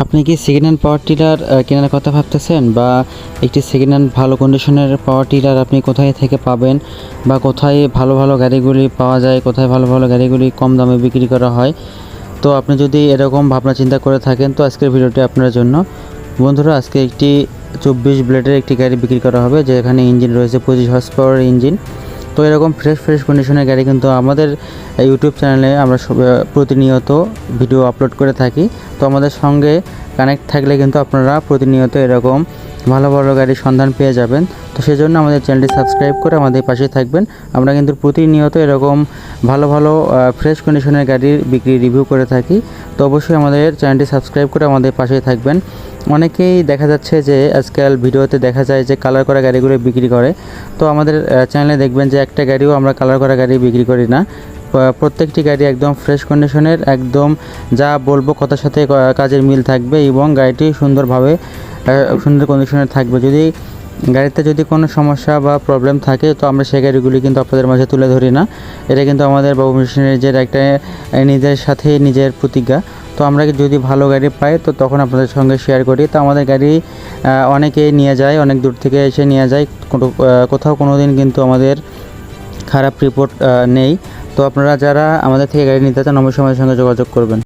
আপনি কি second hand power tiller কেনার কথা ভাবতেছেন? বা একটি সেকেন্ড হ্যান্ড ভালো কন্ডিশনের পাওয়ার টিলার আপনি কোথায় থেকে পাবেন? বা কোথায় ভালো ভালো গাড়িগুলি পাওয়া যায়? কোথায় ভালো ভালো গাড়িগুলি কম দামে বিক্রি করা হয়? তো আপনি যদি এরকম ভাবনা চিন্তা করে থাকেন, তো আজকের ভিডিওটি আপনার জন্য। বন্ধুরা, আজকে একটি চব্বিশ ব্লেডের একটি গাড়ি বিক্রি করা হবে, যেখানে ইঞ্জিন রয়েছে পঁচিশ হর্স পাওয়ার ইঞ্জিন তো এরকম ফ্রেশ ফ্রেশ কন্ডিশনের গাড়ি কিন্তু আমাদের ইউটিউব চ্যানেলে আমরা প্রতিনিয়ত ভিডিও আপলোড করে থাকি। তো আমাদের সঙ্গে কানেক্ট থাকলে কিন্তু আপনারা প্রতিনিয়ত এরকম ভালো ভালো গাড়ির সন্ধান পেয়ে যাবেন। তো সেজন্য আমাদের চ্যানেলটি সাবস্ক্রাইব করে আমাদের পাশে থাকবেন। আমরা কিন্তু প্রতিনিয়ত এরকম ভালো ভালো ফ্রেশ কন্ডিশনের গাড়ির বিক্রি রিভিউ করে থাকি। তো অবশ্যই আমাদের চ্যানেলটি সাবস্ক্রাইব করে আমাদের পাশে থাকবেন। অনেকেই দেখা যাচ্ছে যে আজকাল ভিডিওতে দেখা যায় যে কালার করা গাড়িগুলো বিক্রি করে। তো আমাদের চ্যানেলে দেখবেন যে একটা গাড়িও আমরা কালার করা গাড়ি বিক্রি করি না। প্রত্যেকটি গাড়ি একদম ফ্রেশ কন্ডিশনের একদম যা বলব কথার সাথে কাজের মিল থাকবে এবং গাড়িটি সুন্দরভাবে সুন্দর কন্ডিশনে থাকবে। যদি গাড়িতে যদি কোনো সমস্যা বা প্রবলেম থাকে, তো আমরা সেই গাড়িগুলি কিন্তু আপনাদের মাঝে তুলে ধরি না। এটা কিন্তু আমাদের বাবু মেশিনের একটা নিজের সাথে নিজের প্রতিজ্ঞা। তো আমরা যদি ভালো গাড়ি পাই, তো তখন আপনাদের সঙ্গে শেয়ার করি। তো আমাদের গাড়ি অনেকেই নিয়ে যায়, অনেক দূর থেকে এসে নিয়ে যায়। কোনো কোথাও কোনো দিন কিন্তু আমাদের খারাপ রিপোর্ট নেই। তো আপনারা যারা আমাদের থেকে গাড়ি নিতে চান অবশ্যই আমাদের সঙ্গে যোগাযোগ করবেন।